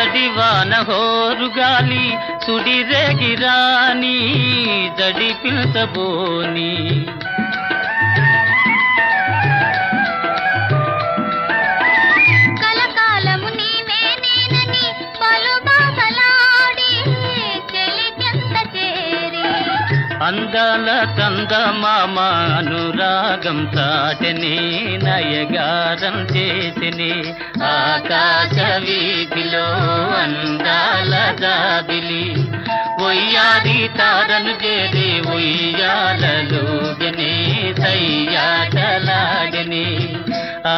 జడివాన హోరుగాలి సుడిరేగిరాని జడి పిల్చబోని అందాల చందమామ అనురాగం చాటని నయగారం చేసిని ఆకాశ వీధిలో అందాల జాబిలి ఒయ్యాది తారను చేరి ఉయ్యాలలోగని సయ్యాటలాగని ఆ